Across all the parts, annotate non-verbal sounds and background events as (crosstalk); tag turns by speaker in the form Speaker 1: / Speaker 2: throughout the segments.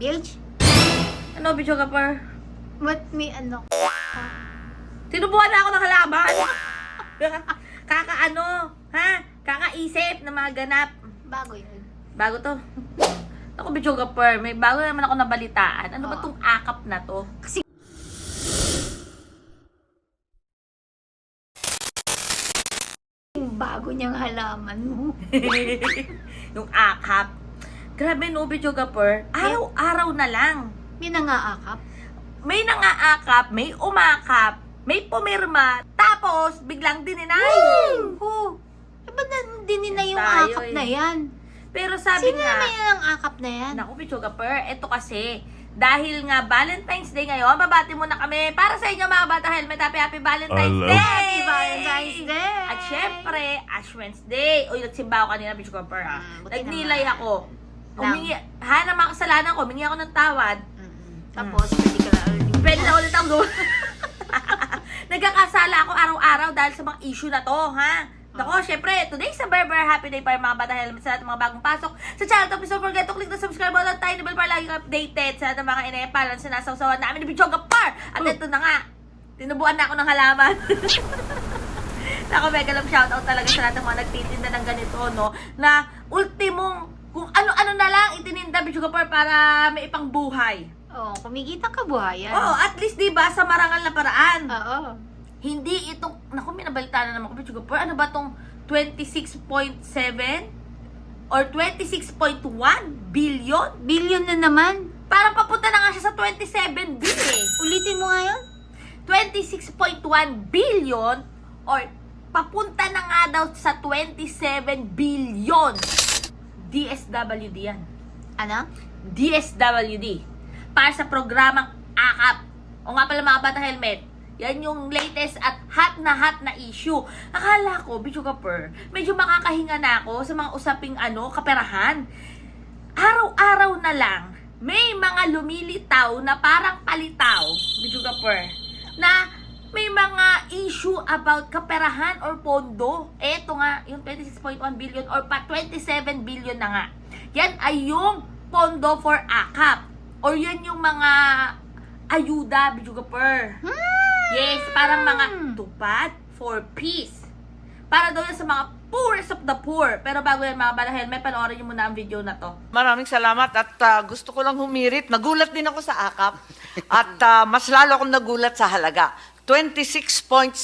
Speaker 1: Bilge?
Speaker 2: Ano, Bicho Kapar?
Speaker 1: What may ano?
Speaker 2: Tinubuhan na ako ng halaman. (laughs) Kakaano, ha? Kakaisip ng mga ganap.
Speaker 1: Bago yun.
Speaker 2: Bago to. Ako, Bicho Kapar, may bago naman ako nabalitaan. Ano ba
Speaker 1: Oo.
Speaker 2: tong akap na to?
Speaker 1: Yung bago niyang halaman mo. (laughs)
Speaker 2: yung akap. Grabe no, Bicho Kapar. Araw-araw na lang.
Speaker 1: May nangaakap.
Speaker 2: May nangaakap, may umakap, may pumirma, tapos biglang dininay.
Speaker 1: Oh, eh ba't na- dinina yung
Speaker 2: Tayo
Speaker 1: akap
Speaker 2: eh.
Speaker 1: na yan?
Speaker 2: Pero sabi
Speaker 1: Sino
Speaker 2: nga,
Speaker 1: naman yung ang akap na yan?
Speaker 2: Naku, Pichuga Per, eto kasi, dahil nga Valentine's Day ngayon, babati muna kami para sa inyo mga bata helmet. Happy, happy Valentine's
Speaker 3: Hello.
Speaker 2: Day!
Speaker 1: Happy Valentine's Day!
Speaker 2: At syempre, Ash Wednesday. Uy, nagsimba ako kanina, Pichuga Per, ha?
Speaker 1: Mm, buti
Speaker 2: Nagnilay
Speaker 1: naman.
Speaker 2: ako. Humingi, ha, na mga kasalanan ko, humingi ako ng tawad.
Speaker 1: Mm-mm. Tapos, pwede ka ulit.
Speaker 2: Pwede na ulit ang go. (laughs) Nagkakasala ako araw-araw dahil sa mga issue na to, ha? Nako, syempre, today is a very, very happy day para mga bata helmet sa lahat ng mga bagong pasok sa channel to. Please don't forget to click the subscribe button at tiny bell para lagi updated sa lahat ng mga inepalan sa nasawsawan namin ni Bichoga Par. At ito na nga, tinubuan na ako ng halaman. (laughs) Nako, mega love shoutout talaga sa lahat ng mga nagtitinda ng ganito, no? Na ultimong, kung ano-ano na lang itininda Bichoga Par para may ipang buhay.
Speaker 1: Oo, oh, kumikita ka buhayan.
Speaker 2: Oo, at least 'di ba sa marangal na paraan.
Speaker 1: Oo.
Speaker 2: Hindi itong naku may nabalita na naman ko Pichuga Por. Ano ba tong 26.7 or 26.1 billion?
Speaker 1: Billion na naman.
Speaker 2: Parang papunta na nga siya sa 27 bill eh.
Speaker 1: Ulitin mo nga yun.
Speaker 2: 26.1 billion or papunta na nga daw sa 27 billion. DSWD yan.
Speaker 1: Ano?
Speaker 2: DSWD para sa programang AKAP. O nga pala mga bata helmet, yan yung latest at hot na hot na issue. Akala ko, Bicho Kapur, medyo makakahinga na ako sa mga usaping ano, kaperahan. Araw-araw na lang, may mga lumilitaw na parang palitaw, Bicho Kapur, na may mga issue about kaperahan or pondo. Eto nga, yung 26.1 billion or pa 27 billion na nga. Yan ay yung pondo for AKAP. Or yan yung mga ayuda, Bijugapur. Yes, parang mga tupad for peace. Para daw yan sa mga poorest of the poor. Pero bago yan mga balahel, may panoorin nyo muna ang video na to.
Speaker 3: Maraming salamat at ah, gusto ko lang humirit. Nagulat din ako sa akap at ah, mas lalo akong nagulat sa halaga. 26.7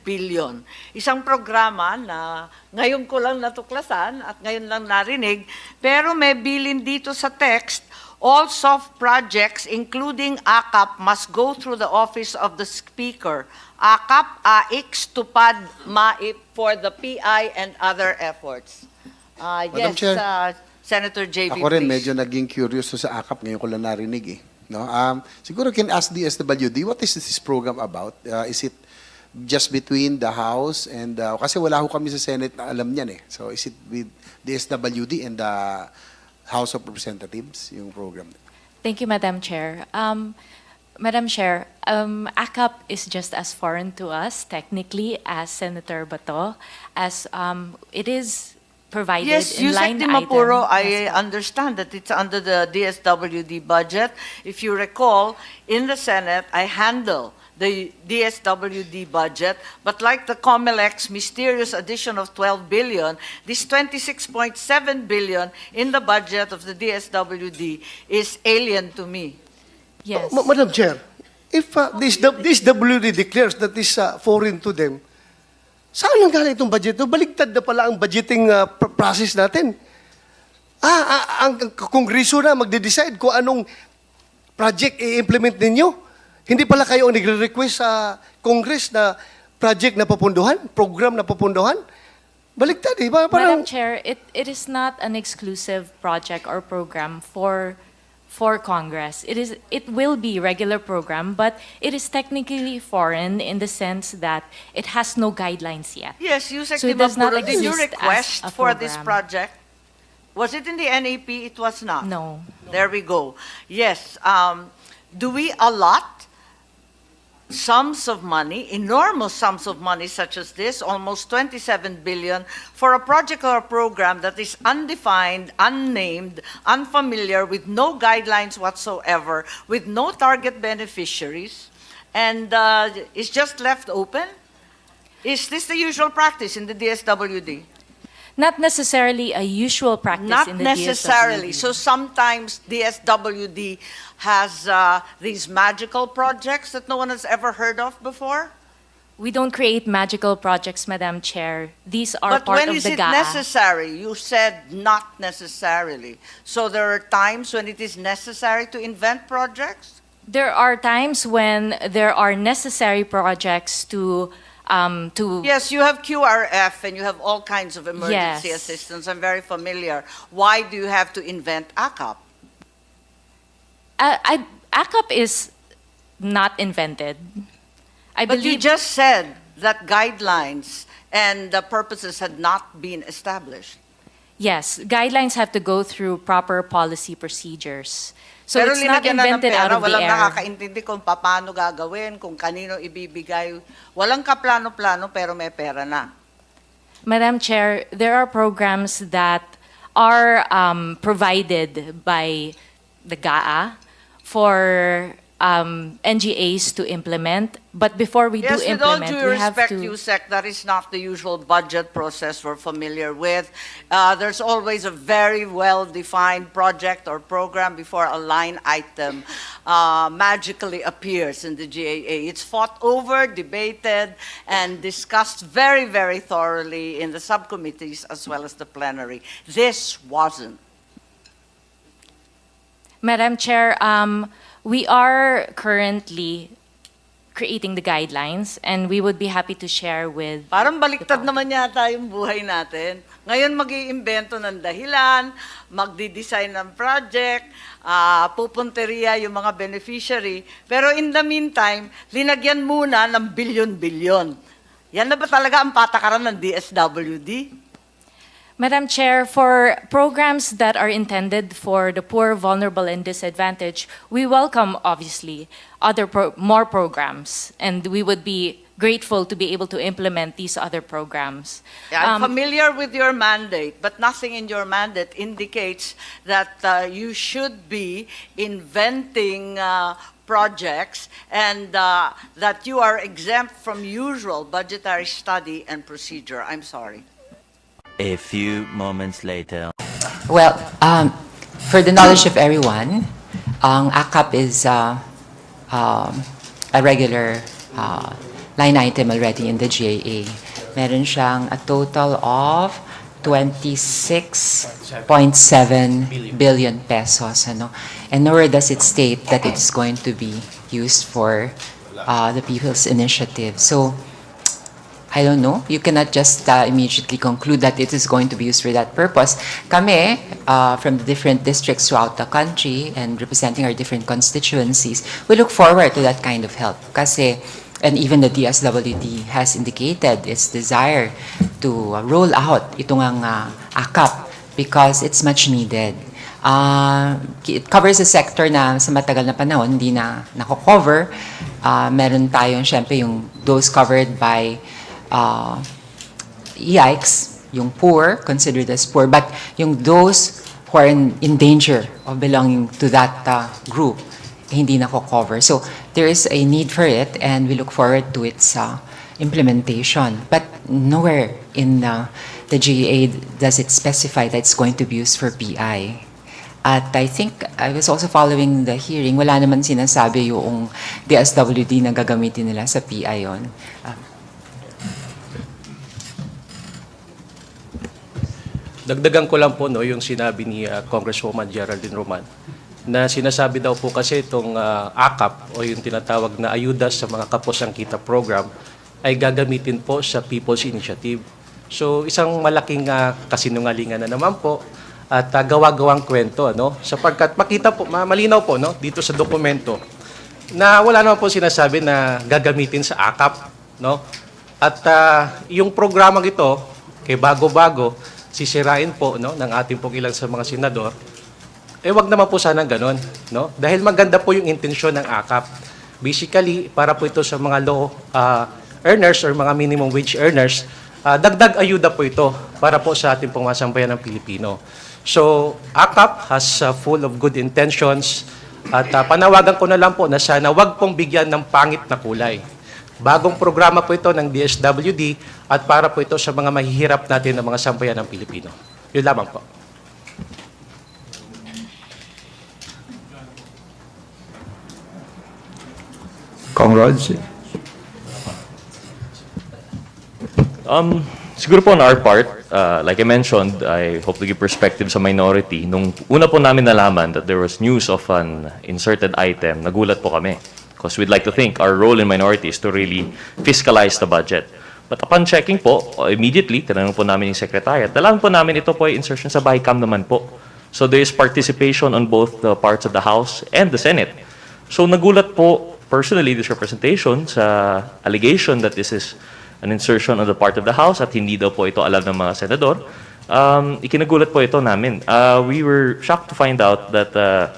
Speaker 3: billion. Isang programa na ngayon ko lang natuklasan at ngayon lang narinig, pero may bilin dito sa text, all soft projects including AKAP must go through the office of the speaker. AKAP, AX, TUPAD, MAIP for the PI and other efforts.
Speaker 4: Madam
Speaker 3: yes,
Speaker 4: Chair.
Speaker 3: ah, Senator JB,
Speaker 4: Ako rin
Speaker 3: please.
Speaker 4: medyo naging curious sa AKAP ngayon ko lang narinig eh. No? Um, siguro can ask the SWD, what is this program about? Uh, is it just between the House and uh, kasi wala ho kami sa Senate na alam niyan eh. So is it with the SWD and the House of Representatives yung program?
Speaker 5: Thank you, Madam Chair. Um, Madam Chair, um, ACAP is just as foreign to us, technically, as Senator Bato, as um, it is provided
Speaker 3: Yes,
Speaker 5: in line
Speaker 3: Dimapuro,
Speaker 5: item.
Speaker 3: I
Speaker 5: Yes, po.
Speaker 3: understand that it's under the DSWD budget. If you recall, in the Senate, I handle the DSWD budget, but like the COMELEC's mysterious addition of 12 billion, this 26.7 billion in the budget of the DSWD is alien to me.
Speaker 5: Yes.
Speaker 6: Ma- Madam Chair, if uh, this, this WD declares that is uh, foreign to them, saan nang galing itong budget? Baligtad na pala ang budgeting uh, pr- process natin. Ah, ah, ang ang kongreso na magde-decide kung anong project i-implement ninyo. Hindi pala kayo ang nagre-request sa Congress na project na papunduhan, program na papunduhan. Baligtad, eh. Ba-
Speaker 5: Madam
Speaker 6: Parang,
Speaker 5: Chair, it, it is not an exclusive project or program for for Congress. It is it will be regular program, but it is technically foreign in the sense that it has no guidelines yet.
Speaker 3: Yes, Yusek
Speaker 5: So it does not
Speaker 3: did you
Speaker 5: exist as
Speaker 3: request
Speaker 5: a
Speaker 3: for this
Speaker 5: program.
Speaker 3: project? Was it in the NAP? It was not.
Speaker 5: No.
Speaker 3: There we go. Yes. Um, do we allot sums of money, enormous sums of money such as this, almost 27 billion, for a project or a program that is undefined, unnamed, unfamiliar, with no guidelines whatsoever, with no target beneficiaries, and uh, is just left open? Is this the usual practice in the DSWD?
Speaker 5: Not necessarily a usual practice
Speaker 3: Not
Speaker 5: in the
Speaker 3: necessarily.
Speaker 5: DSWD.
Speaker 3: So sometimes DSWD has uh, these magical projects that no one has ever heard of before.
Speaker 5: we don't create magical projects, Madam Chair. These are
Speaker 3: But
Speaker 5: part
Speaker 3: when
Speaker 5: of
Speaker 3: is
Speaker 5: the
Speaker 3: it
Speaker 5: GAA.
Speaker 3: necessary? You said not necessarily. So there are times when it is necessary to invent projects?
Speaker 5: There are times when there are necessary projects to um, to
Speaker 3: Yes, you have QRF and you have all kinds of emergency
Speaker 5: Yes.
Speaker 3: assistance. I'm very familiar. Why do you have to invent ACAP?
Speaker 5: I, I, ACAP is not invented. I
Speaker 3: But you
Speaker 5: believe
Speaker 3: just said that guidelines and the purposes had not been established.
Speaker 5: yes, guidelines have to go through proper policy procedures. So
Speaker 3: Pero
Speaker 5: it's not
Speaker 3: linagyan na
Speaker 5: invented
Speaker 3: pera,
Speaker 5: out of the
Speaker 3: walang
Speaker 5: air.
Speaker 3: nakakaintindi kung paano gagawin, kung kanino ibibigay. Walang kaplano-plano pero may pera na.
Speaker 5: Madam Chair, there are programs that are um, provided by the GAA for um, NGAs to implement. But before we
Speaker 3: yes,
Speaker 5: do
Speaker 3: with all
Speaker 5: implement,
Speaker 3: due
Speaker 5: we have
Speaker 3: respect,
Speaker 5: to.
Speaker 3: USEC, that is not the usual budget process we're familiar with. Uh, there's always a very well-defined project or program before a line item uh, magically appears in the GAA. It's fought over, debated, and discussed very, very thoroughly in the subcommittees as well as the plenary. This wasn't.
Speaker 5: Madam Chair, um, we are currently creating the guidelines, and we would be happy to share with.
Speaker 3: Parang baliktad naman yata yung buhay natin. Ngayon mag iimbento ng dahilan, magdi-design ng project, ah, pupunteriya yung mga beneficiary. Pero in the meantime, linagyan muna ng bilyon-bilyon. Yan na ba talaga ang patakaran ng DSWD?
Speaker 5: Madam Chair, for programs that are intended for the poor, vulnerable, and disadvantaged, we welcome, obviously, other pro- more programs, and we would be grateful to be able to implement these other programs.
Speaker 3: I'm
Speaker 5: Um,
Speaker 3: familiar with your mandate, but nothing in your mandate indicates that uh, you should be inventing uh, projects and uh, that you are exempt from usual budgetary study and procedure. I'm sorry.
Speaker 7: A few moments later.
Speaker 8: Well, um, for the knowledge of everyone, ang ACAP is uh, um, a regular uh, line item already in the GAA. Meron siyang a total of 26.7 billion pesos. Ano? And nowhere does it state that it's going to be used for uh, the People's Initiative. So, I don't know. You cannot just uh, immediately conclude that it is going to be used for that purpose. Kami, uh, from the different districts throughout the country and representing our different constituencies, we look forward to that kind of help. Kasi, and even the DSWD has indicated its desire to uh, roll out itong ang uh, AKAP because it's much needed. Uh, it covers a sector na sa matagal na panahon hindi na nako-cover. Uh, meron tayong, syempre, yung those covered by uh, yikes, yung poor, considered as poor, but yung those who are in, in danger of belonging to that uh, group, hindi nako-cover. So there is a need for it and we look forward to its uh, implementation. But nowhere in uh, the GEA does it specify that it's going to be used for PI. At I think I was also following the hearing, wala naman sinasabi yung DSWD na gagamitin nila sa PI yon. Uh,
Speaker 9: Dagdagan ko lang po no, yung sinabi ni uh, Congresswoman Geraldine Roman na sinasabi daw po kasi itong uh, AKAP o yung tinatawag na ayuda sa mga kapos ang kita program ay gagamitin po sa People's Initiative. So isang malaking uh, kasinungalingan na naman po at uh, gawa-gawang kwento no sapagkat makita po ma- malinaw po no dito sa dokumento na wala naman po sinasabi na gagamitin sa AKAP no at uh, yung programang ito kay bago-bago sisirain po no ng ating pong ilang sa mga senador eh wag naman po sana ganun no dahil maganda po yung intensyon ng AKAP Basically, para po ito sa mga low ah, earners or mga minimum wage earners, ah, dagdag ayuda po ito para po sa ating pong masambayan ng Pilipino. So, AKAP has ah, full of good intentions at ah, panawagan ko na lang po na sana wag pong bigyan ng pangit na kulay. Bagong programa po ito ng DSWD at para po ito sa mga mahihirap natin ng mga sambayan ng Pilipino. Yun lamang po.
Speaker 10: Kong Rods.
Speaker 11: Um, siguro po on our part, uh, like I mentioned, I hope to give perspective sa minority. Nung una po namin nalaman that there was news of an inserted item, nagulat po kami. Because we'd like to think our role in minority is to really fiscalize the budget. But upon checking po, immediately, tinanong po namin yung secretariat, nalaman po namin ito po ay insertion sa BICAM naman po. So there is participation on both the parts of the House and the Senate. So nagulat po personally this representation sa allegation that this is an insertion on the part of the House at hindi daw po ito alam ng mga senador. Um, ikinagulat po ito namin. Uh, we were shocked to find out that uh,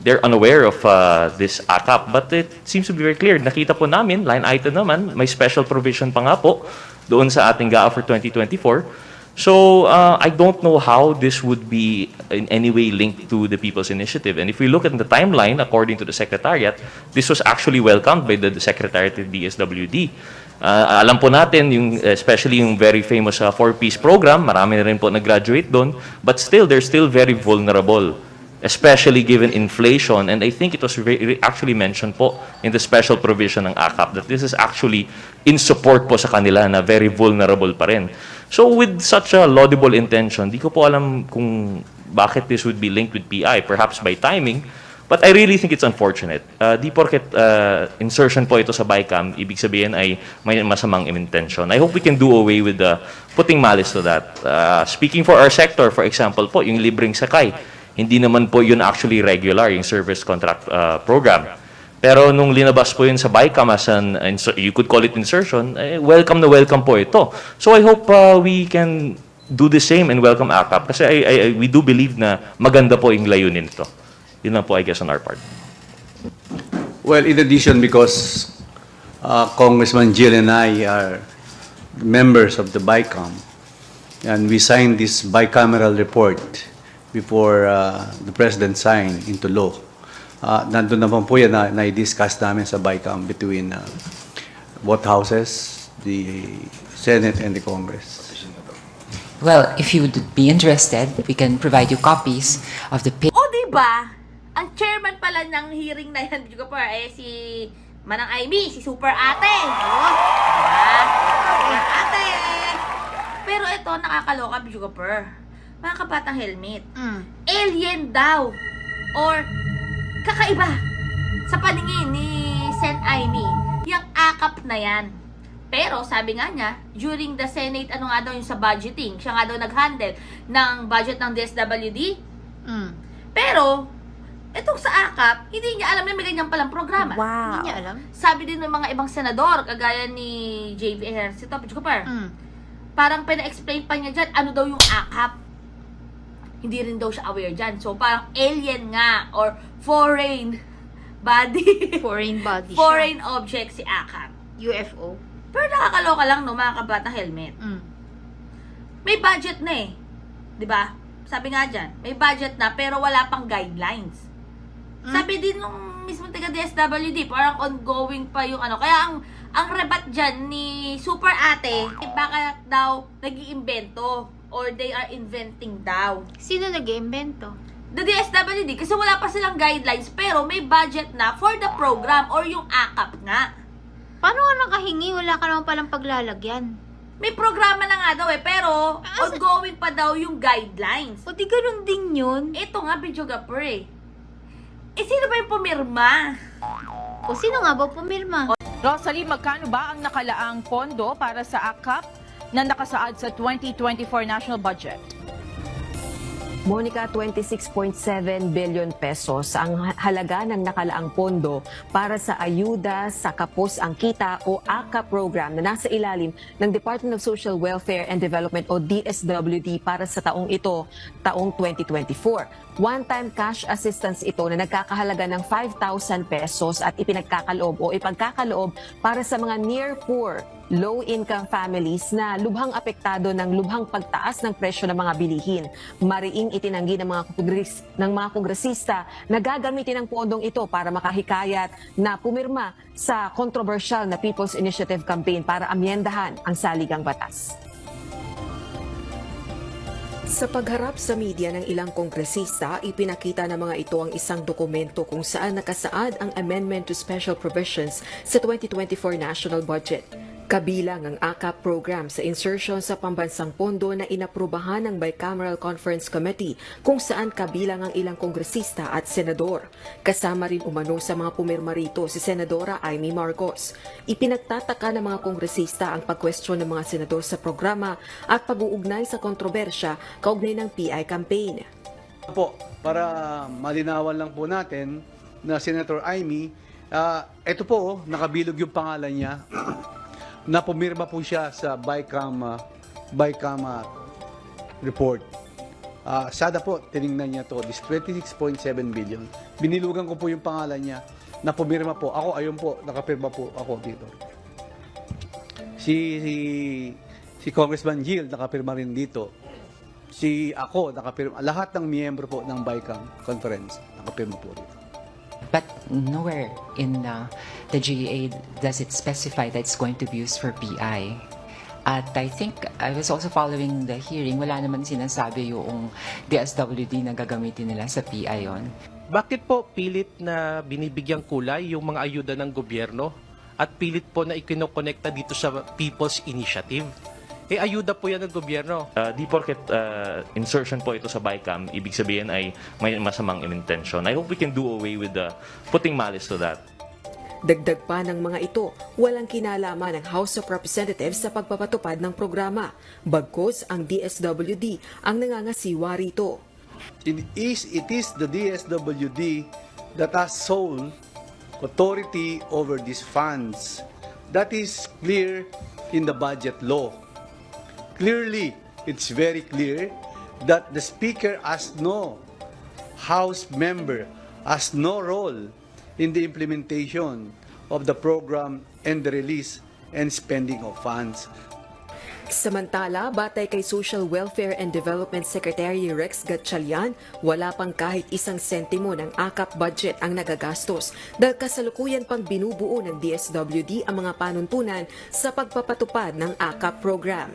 Speaker 11: they're unaware of uh, this AKAP. But it seems to be very clear. Nakita po namin, line item naman, may special provision pa nga po doon sa ating GAA for 2024. So uh, I don't know how this would be in any way linked to the People's Initiative. And if we look at the timeline, according to the Secretariat, this was actually welcomed by the, the Secretariat of DSWD. Uh, alam po natin, yung, especially yung very famous uh, four-piece program, marami na rin po nag-graduate doon, but still, they're still very vulnerable especially given inflation. And I think it was actually mentioned po in the special provision ng AKAP that this is actually in support po sa kanila na very vulnerable pa rin. So with such a laudable intention, di ko po alam kung bakit this would be linked with PI, perhaps by timing, But I really think it's unfortunate. Uh, di porket uh, insertion po ito sa BICAM, ibig sabihin ay may masamang intention. I hope we can do away with the putting malice to that. Uh, speaking for our sector, for example po, yung libreng sakay, hindi naman po yun actually regular, yung service contract uh, program. Pero nung linabas po yun sa BICAM as an, you could call it insertion, eh, welcome na welcome po ito. So I hope uh, we can do the same and welcome AKAP kasi I, I, we do believe na maganda po yung layunin nito. Yun lang po I guess on our part.
Speaker 10: Well, in addition, because uh, Congressman Jill and I are members of the BICAM, and we signed this bicameral report before uh, the President signed into law. Uh, nandun naman po yan na, na-discuss namin sa BICAM between uh, both houses, the Senate and the Congress.
Speaker 8: Well, if you would be interested, we can provide you copies of the
Speaker 2: O, di ba? Ang chairman pala ng hearing na yan, Bidyo Kapar, eh si Manang Aimee, si Super Ate. Oh, diba? Super Ate. Pero ito, nakakaloka, Kapar. Mga kabatang helmet.
Speaker 1: Mm.
Speaker 2: Alien daw. Or kakaiba sa paningin ni Sen Aimee. Yung akap na yan. Pero sabi nga niya, during the Senate, ano nga daw yung sa budgeting, siya nga daw nag-handle ng budget ng DSWD,
Speaker 1: Mm.
Speaker 2: pero, itong sa AKAP, hindi niya alam na may ganyan palang programa.
Speaker 1: Hindi niya alam.
Speaker 2: Sabi din ng mga ibang senador, kagaya ni J.V. Ejercito, Pichu Kapar,
Speaker 1: Mm.
Speaker 2: parang pina-explain pa niya dyan, ano daw yung AKAP. Hindi rin daw siya aware dyan. So, parang alien nga, or foreign body. (laughs)
Speaker 1: Foreign body siya.
Speaker 2: foreign object si AKAP.
Speaker 1: UFO.
Speaker 2: Pero nakakaloka lang, no, mga kabata helmet.
Speaker 1: Mm.
Speaker 2: May budget na eh. 'Di ba? Sabi nga dyan, may budget na pero wala pang guidelines.
Speaker 1: Mm.
Speaker 2: Sabi din nung mismo taga DSWD, parang ongoing pa yung ano. Kaya ang ang rebat dyan ni Super Ate, eh, baka daw nag iimbento or they are inventing daw.
Speaker 1: Sino nag-iimbento?
Speaker 2: The DSWD, kasi wala pa silang guidelines, pero may budget na for the program or yung AKAP nga.
Speaker 1: Paano ka nakahingi? Wala ka naman palang paglalagyan.
Speaker 2: May programa na nga daw eh, pero
Speaker 1: Ah, sa-
Speaker 2: ongoing pa daw yung guidelines.
Speaker 1: O di ganun din yun.
Speaker 2: Ito nga, videographer eh. Eh, sino ba yung pumirma?
Speaker 1: O sino nga ba pumirma?
Speaker 12: Rosalie, magkano ba ang nakalaang pondo para sa AKAP na nakasaad sa 2024 national budget?
Speaker 13: Monica, 26.7 billion pesos ang ha- halaga ng nakalaang pondo para sa ayuda sa kapos ang kita o AKA program na nasa ilalim ng Department of Social Welfare and Development o DSWD para sa taong ito, taong 2024. One-time cash assistance ito na nagkakahalaga ng 5,000 pesos at ipinagkakaloob o ipagkakaloob para sa mga near poor, low-income families na lubhang apektado ng lubhang pagtaas ng presyo ng mga bilihin. Mariing itinanggi ng mga, kongres, ng mga kongresista na gagamitin ang pondong ito para makahikayat na pumirma sa controversial na People's Initiative Campaign para amyendahan ang saligang batas. Sa pagharap sa media ng ilang kongresista, ipinakita ng mga ito ang isang dokumento kung saan nakasaad ang Amendment to Special Provisions sa 2024 National Budget. Kabilang ang AKAP program sa insertion sa pambansang pondo na inaprubahan ng Bicameral Conference Committee kung saan kabilang ang ilang kongresista at senador. Kasama rin umano sa mga pumirma rito si Senadora Amy Marcos. Ipinagtataka ng mga kongresista ang pagkwestiyon ng mga senador sa programa at pag-uugnay sa kontrobersya kaugnay ng PI campaign.
Speaker 10: Po, para malinawan lang po natin na Senator Amy, ah, ito po, oh, nakabilog yung pangalan niya na pumirma po siya sa BICAM, ah, BICAM ah, report. Ah, sada po, tiningnan niya to, this 26.7 billion. Binilugan ko po yung pangalan niya na pumirma po. Ako, ayun po, nakapirma po ako dito. Si, si, si Congressman Gil nakapirma rin dito. Si ako, nakapirma. Lahat ng miyembro po ng BICAM conference, nakapirma po dito.
Speaker 8: But nowhere in uh, the GEA does it specify that it's going to be used for PI. At I think I was also following the hearing, wala naman sinasabi yung DSWD na gagamitin nila sa PI yon.
Speaker 9: Bakit po pilit na binibigyang kulay yung mga ayuda ng gobyerno at pilit po na ikinokonekta dito sa People's Initiative? Eh, ayuda po yan ng gobyerno.
Speaker 11: Uh, di porket uh, insertion po ito sa BICAM, ibig sabihin ay may masamang intention. I hope we can do away with the putting malice to that.
Speaker 13: Dagdag pa ng mga ito, walang kinalaman ng House of Representatives sa pagpapatupad ng programa. Bagkos ang DSWD ang nangangasiwa rito.
Speaker 10: It is, it is the DSWD that has sole authority over these funds. That is clear in the budget law. Clearly, it's very clear that the Speaker has no House member has no role in the implementation of the program and the release and spending of funds.
Speaker 13: Samantala, batay kay Social Welfare and Development Secretary Rex Gatchalian, wala pang kahit isang sentimo ng AKAP budget ang nagagastos dahil kasalukuyan pang binubuo ng DSWD ang mga panuntunan sa pagpapatupad ng AKAP program.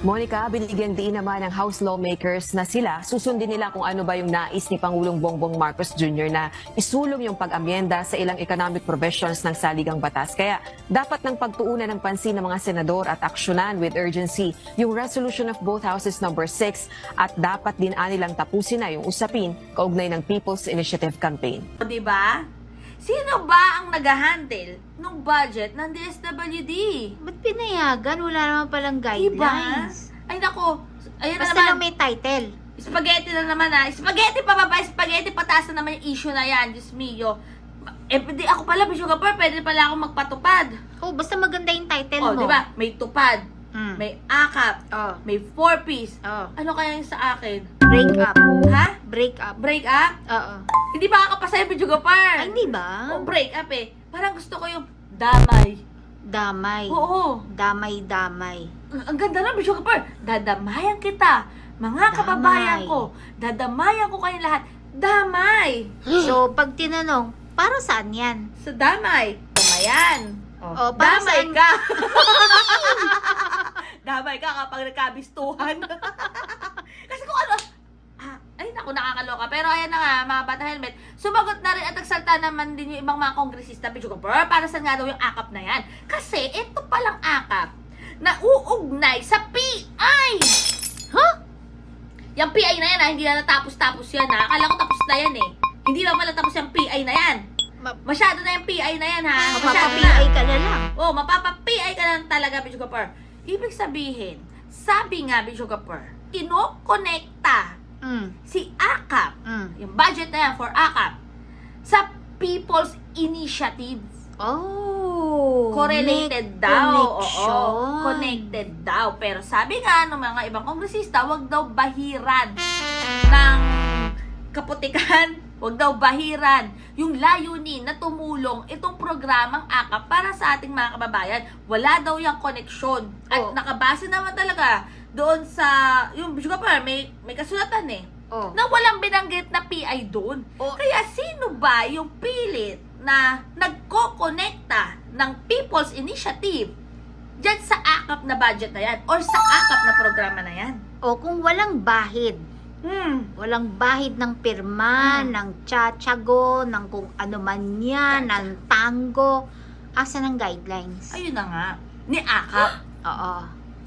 Speaker 13: Monica, binigyan din naman ng House lawmakers na sila susundin nila kung ano ba yung nais ni Pangulong Bongbong Marcos Jr. na isulong yung pag-amyenda sa ilang economic provisions ng saligang batas. Kaya dapat ng pagtuunan ng pansin ng mga senador at aksyonan with urgency yung resolution of both houses number 6 at dapat din anilang tapusin na yung usapin kaugnay ng People's Initiative Campaign.
Speaker 2: O, di ba? Sino ba ang nag-handle ng budget ng DSWD?
Speaker 1: Ba't pinayagan? Wala naman palang
Speaker 2: Diba?
Speaker 1: guidelines.
Speaker 2: Ay nako, ayan na
Speaker 1: Basta
Speaker 2: naman.
Speaker 1: lang may title.
Speaker 2: Spaghetti na naman ah. Spaghetti pa baba, spaghetti pataas na naman yung issue na yan. Diyos mio. Eh, di ako pala, Bisyo Kapar, pwede pala ako magpatupad.
Speaker 1: Oh, basta maganda yung title
Speaker 2: Oh,
Speaker 1: mo.
Speaker 2: di ba? May tupad,
Speaker 1: Mm.
Speaker 2: may akap,
Speaker 1: Oh.
Speaker 2: may four piece.
Speaker 1: Oh.
Speaker 2: Ano kaya yung sa akin?
Speaker 1: Break up.
Speaker 2: Ha?
Speaker 1: Break up.
Speaker 2: Break up?
Speaker 1: Oo.
Speaker 2: Hindi ba kakapasa yung Kapar?
Speaker 1: Ay, hindi ba?
Speaker 2: Oh, break up eh. Parang gusto ko yung damay.
Speaker 1: Damay.
Speaker 2: Oo.
Speaker 1: Damay-damay.
Speaker 2: Ang, ang ganda Bisyo Kapar. Dadamayan kita. Mga kababayan
Speaker 1: Damay.
Speaker 2: ko. Dadamayan ko kayong lahat. Damay. (gasps)
Speaker 1: So, pag tinanong, para saan yan?
Speaker 2: Sa damay. Damayan.
Speaker 1: Oh, para
Speaker 2: damay
Speaker 1: saan?
Speaker 2: ka. (laughs) damay ka kapag nagkabistuhan. (laughs) Kasi kung ano, ay naku, nakakaloka. Pero ayan na nga, mga bata helmet, sumagot na rin at nagsalta naman din yung ibang mga kongresista, Kapar, para saan nga daw yung akap na yan? Kasi ito palang akap na uugnay sa PI. Huh? Yung PI na yan, ha? hindi na natapos-tapos yan. Ha? Akala ko tapos na yan eh. Hindi na pala tapos yung PI na yan.
Speaker 1: Ma-
Speaker 2: Masyado na yung PI na yan, ha?
Speaker 1: Mapapa-PI ka na lang.
Speaker 2: Oo, oh, mapapa-PI ka lang talaga, Bicho Kapar. Ibig sabihin, sabi nga, Bicho Kapar, kinokonekta
Speaker 1: Mm.
Speaker 2: si AKAP,
Speaker 1: Mm.
Speaker 2: yung budget na yan for AKAP, sa People's Initiative.
Speaker 1: Oh.
Speaker 2: Correlated daw.
Speaker 1: connection.
Speaker 2: Oo, connected daw. Pero sabi nga ng mga ibang kongresista, wag daw bahiran ng kaputikan. (laughs) Wag daw bahiran yung layunin na tumulong itong programang AKAP para sa ating mga kababayan. Wala daw yung koneksyon. At
Speaker 1: Oh.
Speaker 2: nakabase naman talaga doon sa, yung Bishop pa, may, may kasulatan eh
Speaker 1: Oh.
Speaker 2: na walang binanggit na PI doon.
Speaker 1: Oh.
Speaker 2: Kaya sino ba yung pilit na nagko-connecta ng People's Initiative dyan sa AKAP na budget na yan or sa AKAP na programa na yan?
Speaker 1: O kung walang bahid,
Speaker 2: Hmm.
Speaker 1: walang bahid ng pirma,
Speaker 2: Mm.
Speaker 1: ng tiyatsago, ng kung ano man yan, ng tango, asan ang guidelines?
Speaker 2: Ayun na nga. Ni AKAP. (gasps)
Speaker 1: Oo.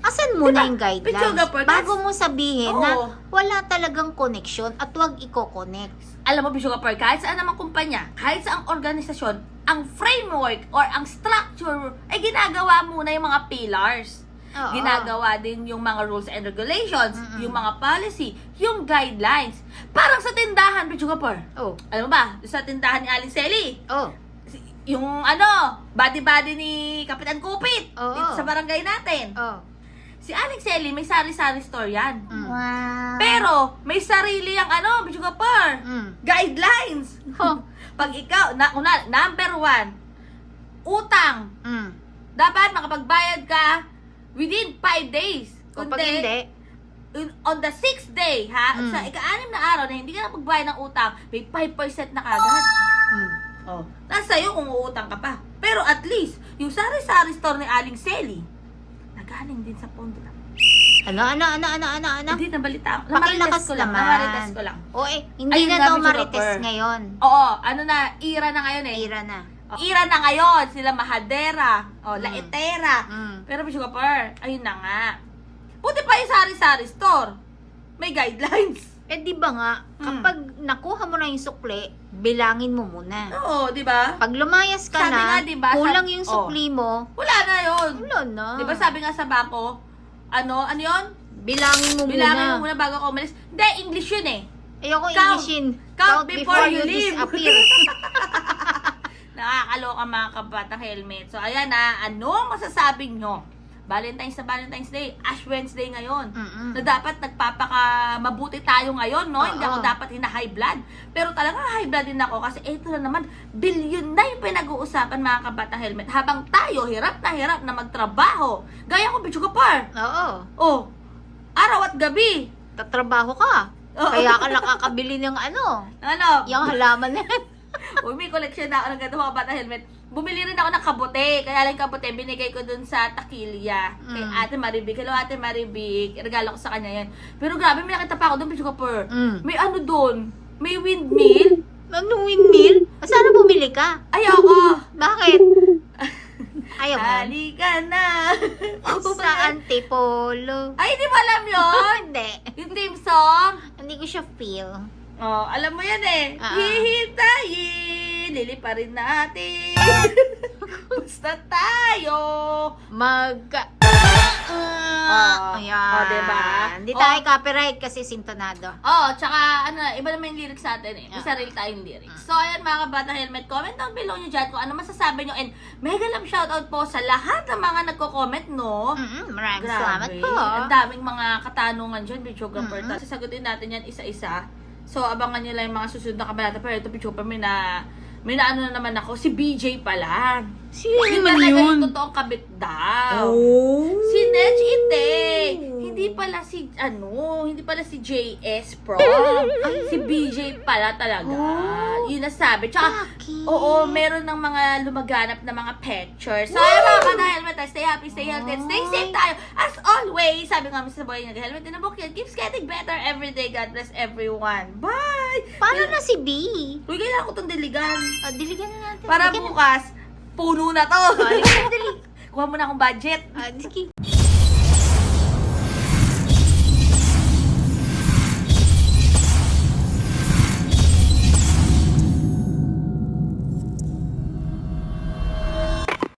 Speaker 1: Asan muna
Speaker 2: Diba?
Speaker 1: yung guidelines?
Speaker 2: Po,
Speaker 1: Bago mo sabihin
Speaker 2: Oo.
Speaker 1: na wala talagang connection at wag i-connect.
Speaker 2: Alam mo, Bishop Per, kahit saan namang kumpanya, kahit sa ang organisasyon, ang framework or ang structure ay ginagawa muna yung mga pillars.
Speaker 1: Oo.
Speaker 2: Ginagawa din yung mga rules and regulations,
Speaker 1: Mm-mm.
Speaker 2: yung mga policy, yung guidelines. Parang sa tindahan, Bishop Per.
Speaker 1: Oh.
Speaker 2: Alam mo ba, sa tindahan ni Aling Selly,
Speaker 1: Oh.
Speaker 2: yung ano, body-body ni Kapitan Kupit
Speaker 1: Oo.
Speaker 2: dito sa barangay natin.
Speaker 1: Oh.
Speaker 2: Si Aling Selly, may sari-sari store yan.
Speaker 1: Mm.
Speaker 2: Pero, may sarili ang ano, Bishop Per.
Speaker 1: Mm.
Speaker 2: Guidelines.
Speaker 1: Oh. (laughs)
Speaker 2: Pag ikaw, na, una, number one, utang.
Speaker 1: Mm.
Speaker 2: Dapat makapagbayad ka within 5 days.
Speaker 1: O pag hindi,
Speaker 2: in- on the sixth day, ha?
Speaker 1: Mm.
Speaker 2: Sa ika-anim na araw na hindi ka napagbayad ng utang, may 5% na kagad.
Speaker 1: mm.
Speaker 2: Oh. Nasa iyo kung uutang ka pa. Pero at least, yung sari-sari store ni Aling Selly, nagaling din sa pondo na.
Speaker 1: ano, ano, ano, ano, ano, ano?
Speaker 2: Hindi, nabalita.
Speaker 1: Pakilakas
Speaker 2: Namarites ko lang.
Speaker 1: naman.
Speaker 2: Namarites ko lang.
Speaker 1: O eh, hindi
Speaker 2: Ayun
Speaker 1: na
Speaker 2: nga,
Speaker 1: daw marites ngayon.
Speaker 2: Oo, ano na, ira na ngayon eh.
Speaker 1: Ira na.
Speaker 2: Ira na ngayon, sila Mahadera, o Laetera.
Speaker 1: Mm.
Speaker 2: Pero Bishop ayun na nga. Buti pa yung sari-sari store. May guidelines.
Speaker 1: Eh di ba nga,
Speaker 2: Mm.
Speaker 1: kapag nakuha mo na yung sukli, bilangin mo muna.
Speaker 2: Oo, di ba?
Speaker 1: Pag lumayas ka
Speaker 2: Sabi
Speaker 1: na,
Speaker 2: nga, di ba,
Speaker 1: kulang
Speaker 2: sab-
Speaker 1: yung sukli mo,
Speaker 2: Wala na yun.
Speaker 1: wala na.
Speaker 2: Di ba sabi nga sa bako, ano, ano yun?
Speaker 1: Bilangin mo
Speaker 2: Bilangin
Speaker 1: muna.
Speaker 2: mo muna bago ka umalis. Hindi, English yun eh.
Speaker 1: Ayoko
Speaker 2: Count.
Speaker 1: Englishin.
Speaker 2: Count before you leave.
Speaker 1: disappear. (laughs)
Speaker 2: Nakakaloka mga kabatang helmet. So, ayan na, ano masasabi nyo? Valentine's na Valentine's Day, Ash Wednesday ngayon.
Speaker 1: Mm-mm.
Speaker 2: Na dapat nagpapaka mabuti tayo ngayon, no? Hindi ako
Speaker 1: Oo.
Speaker 2: dapat hina-high blood. Pero talaga high blood din ako kasi ito na naman, bilyon na yung pinag-uusapan mga kabatang helmet. Habang tayo, hirap na hirap na magtrabaho. Gaya ko, Bichuga Par.
Speaker 1: Oo.
Speaker 2: Oh, araw at gabi.
Speaker 1: Tatrabaho ka.
Speaker 2: Oo.
Speaker 1: Kaya ka nakakabili ng ano,
Speaker 2: Ano?
Speaker 1: yung halaman na yan.
Speaker 2: Uy, may collection na ako ng ganito mga bata helmet. Bumili rin ako ng kabote. Kaya lang kabote, binigay ko dun sa Takilya. Kay
Speaker 1: Mm.
Speaker 2: Ate Maribig. Hello, Ate Maribig. Regalo ko sa kanya yan. Pero grabe, may nakita pa ako doon, Pichuga Per.
Speaker 1: Mm.
Speaker 2: May ano doon? May windmill?
Speaker 1: Ano windmill? Sana bumili ka.
Speaker 2: Ayoko!
Speaker 1: Bakit? (laughs) Ayaw mo.
Speaker 2: Halika na! (laughs)
Speaker 1: Sa antipolo.
Speaker 2: Ay, di mo alam yun? (laughs)
Speaker 1: Hindi.
Speaker 2: Yung theme song?
Speaker 1: Hindi ko siya feel.
Speaker 2: Oh, alam mo yan eh.
Speaker 1: Ah.
Speaker 2: Hihintayin, liliparin natin. (laughs) Basta tayo.
Speaker 1: Mag...
Speaker 2: Ah,
Speaker 1: ayan.
Speaker 2: oh, diba?
Speaker 1: Hindi
Speaker 2: Oh.
Speaker 1: tayo copyright kasi sintonado.
Speaker 2: Oh, tsaka ano, iba naman yung lyrics natin eh. May
Speaker 1: Ah.
Speaker 2: sarili tayong lyrics. So, ayan mga kabata helmet, comment down below nyo dyan kung ano masasabi nyo. And mega love shoutout po sa lahat ng mga nagko-comment, no?
Speaker 1: Mm-mm, maraming
Speaker 2: Grabe.
Speaker 1: salamat po.
Speaker 2: Ang daming mga katanungan dyan, Pichographer.
Speaker 1: Mm-mm.
Speaker 2: Tapos sasagutin natin yan isa-isa. So, abangan nyo lang yung mga susunod na kabanata. Pero ito, Pichographer, may na... May naano na naman ako, si BJ pala.
Speaker 1: Sino
Speaker 2: Yun
Speaker 1: naman
Speaker 2: talaga
Speaker 1: yun?
Speaker 2: yung totoong kabit daw.
Speaker 1: Oh.
Speaker 2: Si Nech Ite. Hindi pala si, ano, hindi pala si JS Pro. (laughs) si BJ pala talaga.
Speaker 1: Oh.
Speaker 2: Yun nasabi. Tsaka,
Speaker 1: Bakit?
Speaker 2: oo, meron ng mga lumaganap na mga pictures. So, ayun mga kada helmet, ah, stay happy, stay healthy, and stay safe tayo. As always, sabi nga sa boy nag-helmet na bukid, keeps getting better every day. God bless everyone. Bye!
Speaker 1: Paano na si B?
Speaker 2: Uy, kailangan ko itong diligan.
Speaker 1: Oh, diligan na natin.
Speaker 2: Para
Speaker 1: Diligan na.
Speaker 2: bukas, puno na to.
Speaker 1: Oh, diligan na, dili. (laughs)
Speaker 2: Kuha mo na akong budget.
Speaker 1: Ah, sige.